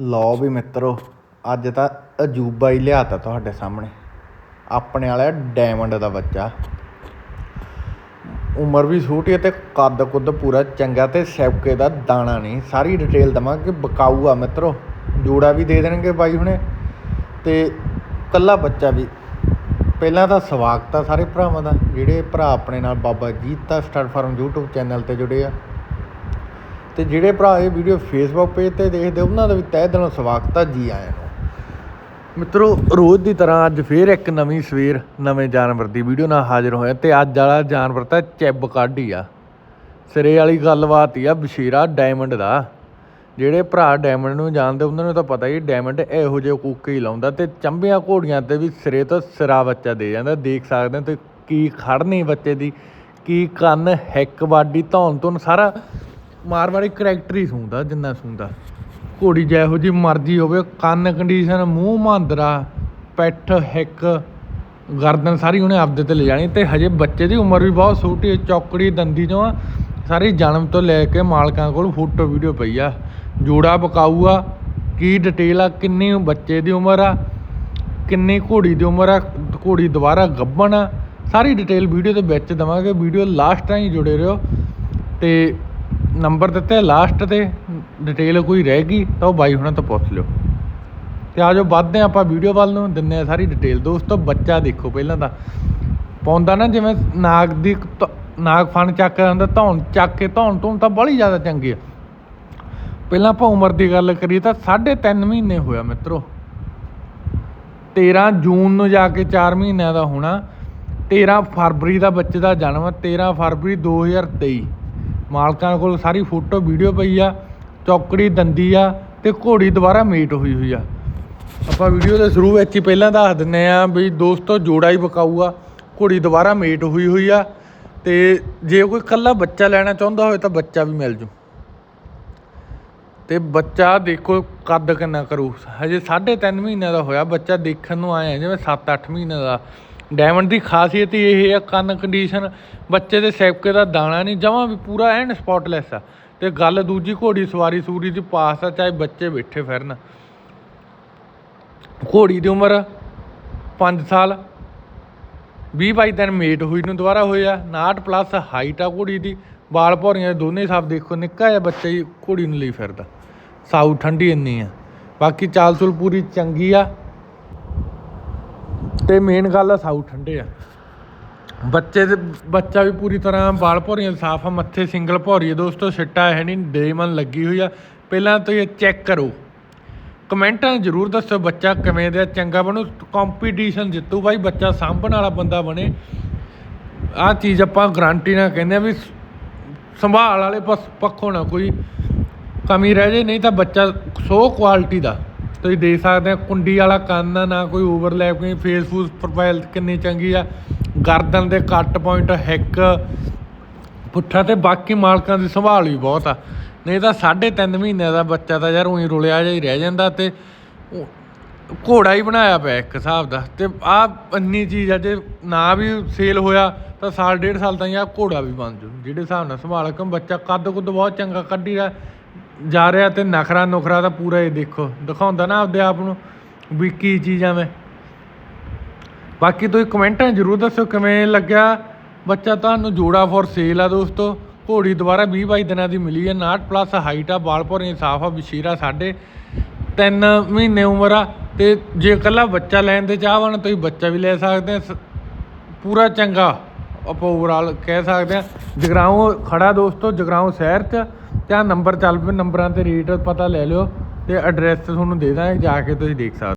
ਲਓ ਵੀ ਮਿੱਤਰੋ, ਅੱਜ ਤਾਂ ਅਜੂਬਾ ਹੀ ਲਿਆਤਾ ਤੁਹਾਡੇ ਸਾਹਮਣੇ। ਆਪਣੇ ਵਾਲਾ ਡਾਇਮੰਡ ਦਾ ਬੱਚਾ। ਉਮਰ ਵੀ ਛੋਟੀ ਹੈ ਤੇ ਕੱਦ ਕੁੱਦ ਪੂਰਾ ਚੰਗਾ ਤੇ ਸੈਪਕੇ ਦਾ ਦਾਣਾ ਨਹੀਂ। ਸਾਰੀ ਡਿਟੇਲ ਦਵਾਂਗੇ ਬਕਾਊ ਆ ਮਿੱਤਰੋ। ਜੋੜਾ ਵੀ ਦੇ ਦੇਣਗੇ ਬਾਈ ਹੁਣੇ। ਤੇ ਕੱਲਾ ਬੱਚਾ ਵੀ। ਪਹਿਲਾਂ ਤਾਂ ਸਵਾਗਤ ਆ ਸਾਰੇ ਭਰਾਵਾਂ ਦਾ, ਜਿਹੜੇ ਭਰਾ ਆਪਣੇ ਨਾਲ Baba Jeeta star farm YouTube channel ਤੇ ਜੁੜੇ ਆ। ਅਤੇ ਜਿਹੜੇ ਭਰਾ ਇਹ ਵੀਡੀਓ ਫੇਸਬੁੱਕ ਪੇਜ ਤੇ ਦੇਖਦੇ, ਉਹਨਾਂ ਦਾ ਵੀ ਤਹਿ ਦਿਲੋਂ ਸਵਾਗਤ ਆ ਜੀ ਆਇਆਂ ਨੂੰ। ਮਿੱਤਰੋ, ਰੋਜ਼ ਦੀ ਤਰ੍ਹਾਂ ਅੱਜ ਫੇਰ ਇੱਕ ਨਵੀਂ ਸਵੇਰ, ਨਵੇਂ ਜਾਨਵਰ ਦੀ ਵੀਡੀਓ ਨਾਲ ਹਾਜ਼ਰ ਹੋਇਆ ਤੇ ਅੱਜ ਵਾਲਾ ਜਾਨਵਰ ਤਾਂ ਚੈਬ ਕਾਢੀ ਆ। ਸਿਰੇ ਵਾਲੀ ਗੱਲਬਾਤ ਹੀ ਆ, ਬਸ਼ੀਰਾ ਡਾਇਮੰਡ ਦਾ। ਜਿਹੜੇ ਭਰਾ ਡਾਇਮੰਡ ਨੂੰ ਜਾਣਦੇ, ਉਹਨਾਂ ਨੂੰ ਤਾਂ ਪਤਾ ਹੀ ਡਾਇਮੰਡ ਇਹੋ ਜਿਹੇ ਕੂਕੇ ਹੀ ਲਾਉਂਦਾ ਤੇ ਚੰਬੀਆਂ ਘੋੜੀਆਂ ਤੇ ਵੀ ਸਿਰੇ ਤੋਂ ਸਿਰਾ ਬੱਚਾ ਦੇ ਜਾਂਦਾ। ਦੇਖ ਸਕਦੇ ਹੋ ਤੇ ਕੀ ਖੜਨੀ ਬੱਚੇ ਦੀ, ਕੀ ਕੰਨ, ਹੈਕ ਬਾਡੀ ਧੌਣ ਧੁਨ ਸਾਰਾ ਮਾਰਵਾੜੀ ਕਰੈਕਟਰ ਹੀ ਸੁਣਦਾ ਜਿੰਨਾ ਸੁਣਦਾ ਘੋੜੀ ਜਿਹੋ ਜੀ ਮਰਜ਼ੀ ਹੋਵੇ, ਕੰਨ ਕੰਡੀਸ਼ਨ ਮੂੰਹ ਮਾਂਦਰਾ, ਪੈਠ, ਹਿੱਕ, ਗਰਦਨ ਸਾਰੀ ਉਹਨੇ ਆਪਦੇ ਤੇ ਲੈ ਜਾਣੀ ਤੇ ਹਜੇ ਬੱਚੇ ਦੀ ਉਮਰ ਵੀ ਬਹੁਤ ਛੋਟੀ ਚੌਕੜੀ ਦੰਦੀ 'ਚੋਂ ਆ। ਸਾਰੀ ਜਨਮ ਤੋਂ ਲੈ ਕੇ ਮਾਲਕਾਂ ਕੋਲ ਫੋਟੋ ਵੀਡੀਓ ਪਈ ਆ। ਜੋੜਾ ਬਕਾਊ ਆ ਕੀ ਡਿਟੇਲ ਆ, ਕਿੰਨੀ ਬੱਚੇ ਦੀ ਉਮਰ ਆ, ਕਿੰਨੀ ਘੋੜੀ ਦੀ ਉਮਰ ਆ, ਘੋੜੀ ਦੁਬਾਰਾ ਗੱਭਣ ਆ। ਸਾਰੀ ਡਿਟੇਲ ਵੀਡੀਓ ਦੇ ਵਿੱਚ ਦਵਾਂਗੇ, ਵੀਡੀਓ ਲਾਸਟ ਟਾਈਮ ਜੁੜੇ ਰਹੋ। ਤੇ ਨੰਬਰ ਦਿੱਤੇ ਲਾਸਟ ਤੇ ਡਿਟੇਲ ਕੋਈ ਰਹਿ ਗਈ, ਤਾਂ ਉਹ ਬਾਈ ਹੁਣਾਂ ਤੋਂ ਪੁੱਛ ਲਿਓ। ਤੇ ਆਜੋ ਵੱਧਦੇ ਹਾਂ ਆਪਾਂ ਵੀਡੀਓ ਵੱਲ ਨੂੰ ਦਿੰਨੇ ਆ ਸਾਰੀ ਡਿਟੇਲ ਦੋਸਤੋ, ਬੱਚਾ ਦੇਖੋ ਪਹਿਲਾਂ ਤਾਂ। ਪਾਉਂਦਾ ਨਾ ਜਿਵੇਂ ਨਾਗ ਦੀ ਧ- ਨਾਗ ਫਣ ਚੱਕ ਜਾਂਦਾ ਧੌਣ ਚੱਕ ਕੇ, ਧੌਣ ਤੋਂ ਤਾਂ ਬੜੀ ਜ਼ਿਆਦਾ ਚੰਗੀ ਆ। ਪਹਿਲਾਂ ਆਪਾਂ ਉਮਰ ਦੀ ਗੱਲ ਕਰੀਏ ਤਾਂ 3.5 ਮਹੀਨੇ ਹੋਇਆ ਮਿੱਤਰੋ। 13 ਜੂਨ ਨੂੰ ਜਾ ਕੇ 4 ਮਹੀਨਿਆਂ ਦਾ ਹੋਣਾ। 13 ਫਰਵਰੀ ਦਾ ਬੱਚੇ ਦਾ ਜਨਮ ਆ 13 ਫਰਵਰੀ 2023 ਮਾਲਕਾਂ ਕੋਲ ਸਾਰੀ ਫੋਟੋ, ਵੀਡੀਓ ਪਈ ਆ, ਚੌਕੜੀ, ਦੰਦੀ ਆ ਤੇ ਘੋੜੀ ਦੁਬਾਰਾ ਮੀਟ ਹੋਈ ਹੋਈ ਆ। ਆਪਾਂ ਵੀਡੀਓ ਦੇ ਸ਼ੁਰੂ ਵਿੱਚ ਹੀ ਪਹਿਲਾਂ ਦੱਸ ਦਿੰਨੇ ਆ ਵੀ ਦੋਸਤੋ ਜੋੜਾ ਹੀ ਬਕਾਊ ਘੋੜੀ ਦੁਬਾਰਾ ਮੀਟ ਹੋਈ ਹੋਈ ਆ ਤੇ ਜੇ ਕੋਈ ਇਕੱਲਾ ਬੱਚਾ ਲੈਣਾ ਚਾਹੁੰਦਾ ਹੋਵੇ ਤਾਂ ਬੱਚਾ ਵੀ ਮਿਲ ਜੂ। ਤੇ ਬੱਚਾ ਦੇਖੋ ਕੱਦ ਕਿੰਨਾ ਕਰੂ ਹਜੇ 3.5 ਮਹੀਨਿਆਂ ਦਾ ਹੋਇਆ, ਬੱਚਾ ਦੇਖਣ ਨੂੰ ਆਇਆ ਜਿਵੇਂ 7-8 ਮਹੀਨੇ ਦਾ। ਡਾਇਮੰਡ ਦੀ ਖਾਸੀਅਤ ਹੀ ਇਹ ਹੈ, ਕੰਨ ਕੰਡੀਸ਼ਨ ਬੱਚੇ ਦੇ ਸੈਪਕੇ ਦਾ ਦਾਣਾ ਨਹੀਂ, ਜਮਾਂ ਵੀ ਪੂਰਾ ਐਨ ਸਪੌਟਲੈਸ ਆ। ਤੇ ਗੱਲ ਦੂਜੀ ਘੋੜੀ ਸਵਾਰੀ ਸੂਰੀ ਦੀ ਪਾਸ ਆ, ਚਾਹੇ ਬੱਚੇ ਬੈਠੇ ਫਿਰਨ। ਘੋੜੀ ਦੀ ਉਮਰ 5 ਸਾਲ 20 ਬਾਈ ਦਿਨ ਮੇਟ ਹੋਈ ਨੂੰ ਦੁਬਾਰਾ ਹੋਇਆ 59 ਪਲੱਸ ਹਾਈਟ ਆ ਘੋੜੀ ਦੀ। ਬਾਲ ਭੌਰੀਆਂ ਦੋਨੇ ਸਭ ਦੇਖੋ, ਨਿੱਕਾ ਜਿਹਾ ਬੱਚਾ ਹੀ ਘੋੜੀ ਨੂੰ ਲਈ ਫਿਰਦਾ। ਸਾਊ ਠੰਡੀ ਇੰਨੀ ਆ। ਬਾਕੀ ਚਾਲ ਚੁਲ ਪੂਰੀ ਚੰਗੀ ਆ। ਤੇ ਮੇਨ ਗੱਲ ਆ, ਸਾਊ ਠੰਡੇ ਆ। ਬੱਚੇ ਦੇ ਬੱਚਾ ਵੀ ਪੂਰੀ ਤਰ੍ਹਾਂ ਬਾਲ ਭੌਰੀਆਂ ਸਾਫ਼ ਆ, ਮੱਥੇ ਸਿੰਗਲ ਭੌਰੀ ਆ, ਦੋਸਤੋ, ਸਿੱਟਾ ਹੈ ਨਹੀਂ ਡੇਮਨ ਲੱਗੀ ਹੋਈ ਆ। ਪਹਿਲਾਂ ਤੁਸੀਂ ਚੈੱਕ ਕਰੋ। ਕਮੈਂਟਾਂ ਜ਼ਰੂਰ ਦੱਸੋ ਬੱਚਾ ਕਿਵੇਂ ਦਾ, ਚੰਗਾ ਬਣੂ ਕੰਪੀਟੀਸ਼ਨ ਜਿੱਤੂ ਬਾਈ, ਬੱਚਾ ਸਾਂਭਣ ਵਾਲਾ ਬੰਦਾ ਬਣੇ। ਆਹ ਚੀਜ਼ ਆਪਾਂ ਗਾਰੰਟੀ ਨਾਲ ਕਹਿੰਦੇ ਆ ਵੀ ਸੰਭਾਲ ਵਾਲੇ ਪਸ- ਪੱਖੋਂ ਨਾ ਕੋਈ ਕਮੀ ਰਹਿ ਜੇ ਨਹੀਂ ਤਾਂ ਬੱਚਾ ਸੋ ਕੁਆਲਿਟੀ ਦਾ। ਤੁਸੀਂ ਦੇਖ ਸਕਦੇ ਆ, ਕੁੰਡੀ ਵਾਲਾ ਕੰਨ ਆ, ਨਾ ਕੋਈ ਓਵਰਲੈਪ ਕੋਈ ਫੇਸ ਫੂਸ ਪ੍ਰੋਫਾਈਲ ਕਿੰਨੀ ਚੰਗੀ ਆ। ਗਰਦਨ ਦੇ ਕੱਟ ਪੁਆਇੰਟ ਹੈਕ ਪੁੱਠਾ ਤੇ ਬਾਕੀ ਮਾਲਕਾਂ ਦੀ ਸੰਭਾਲ ਵੀ ਬਹੁਤ ਆ। ਨਹੀਂ ਤਾਂ 3.5 ਮਹੀਨਿਆਂ ਦਾ ਬੱਚਾ ਤਾਂ ਯਾਰ ਉਹੀ ਰੁਲਿਆ ਜਿਹਾ ਹੀ ਰਹਿ ਜਾਂਦਾ ਤੇ ਘੋੜਾ ਹੀ ਬਣਾਇਆ ਪਿਆ ਇੱਕ ਹਿਸਾਬ ਦਾ ਤੇ ਆ ਇੰਨੀ ਚੀਜ਼ ਆ, ਜੇ ਨਾ ਵੀ ਸੇਲ ਹੋਇਆ ਤਾਂ ਸਾਲ ਡੇਢ ਸਾਲ ਤਾਂ ਆ ਘੋੜਾ ਵੀ ਬਣ ਜੂ। ਜਿਹੜੇ ਹਿਸਾਬ ਨਾਲ ਸੰਭਾਲ ਕੇ ਬੱਚਾ ਕੱਦ ਕੁੱਦ ਬਹੁਤ ਚੰਗਾ ਕੱਢੀ ਰਿਹਾ ਜਾ ਰਿਹਾ ਤੇ ਨਖਰਾ ਨੁਖਰਾ ਤਾਂ ਪੂਰਾ ਇਹ ਦੇਖੋ। ਦਿਖਾਉਂਦਾ ਨਾ ਆਪਦੇ ਆਪ ਨੂੰ ਵੀ ਕੀ ਚੀਜ਼ ਆ ਮੈਂ ਬਾਕੀ ਤੁਸੀਂ ਕਮੈਂਟਾਂ ਜ਼ਰੂਰ ਦੱਸੋ ਕਿਵੇਂ ਲੱਗਿਆ। ਬੱਚਾ ਤੁਹਾਨੂੰ ਜੋੜਾ ਫੋਰ ਸੇਲ ਆ ਦੋਸਤੋ। ਘੋੜੀ ਦੁਬਾਰਾ 20 22 ਦਿਨਾਂ ਦੀ ਮਿਲੀ ਹੈ। 59 ਪਲੱਸ ਹਾਈਟ ਆ ਬਾਲ ਭੌਰੀਆਂ ਸਾਫ਼ ਆ, ਬਸ਼ੀਰਾ ਸਾਡੇ 3 ਮਹੀਨੇ ਉਮਰ ਆ। ਤੇ ਜੇ ਇਕੱਲਾ ਬੱਚਾ ਲੈਣ ਦੇ ਚਾਹਵਣ ਤੁਸੀਂ ਬੱਚਾ ਵੀ ਲੈ ਸਕਦੇ ਆ। ਸ- ਪੂਰਾ ਚੰਗਾ ਆਪਾਂ ਓਵਰਆਲ ਕਹਿ ਸਕਦੇ ਆ। ਜਗਰਾਉਂ ਖੜਾ ਦੋਸਤੋ, ਜਗਰਾਉਂ ਸ਼ਹਿਰ 'ਚ। ਜਾਂ ਨੰਬਰ ਚੱਲ ਪਏ ਨੰਬਰਾਂ ਤੇ ਰੇਟ ਪਤਾ ਲੈ ਲਿਓ ਤੇ ਐਡਰੈਸ ਤੁਹਾਨੂੰ ਦੇ ਦਾਂਗੇ, ਜਾ ਕੇ ਤੁਸੀਂ ਦੇਖ ਸਕਦੇ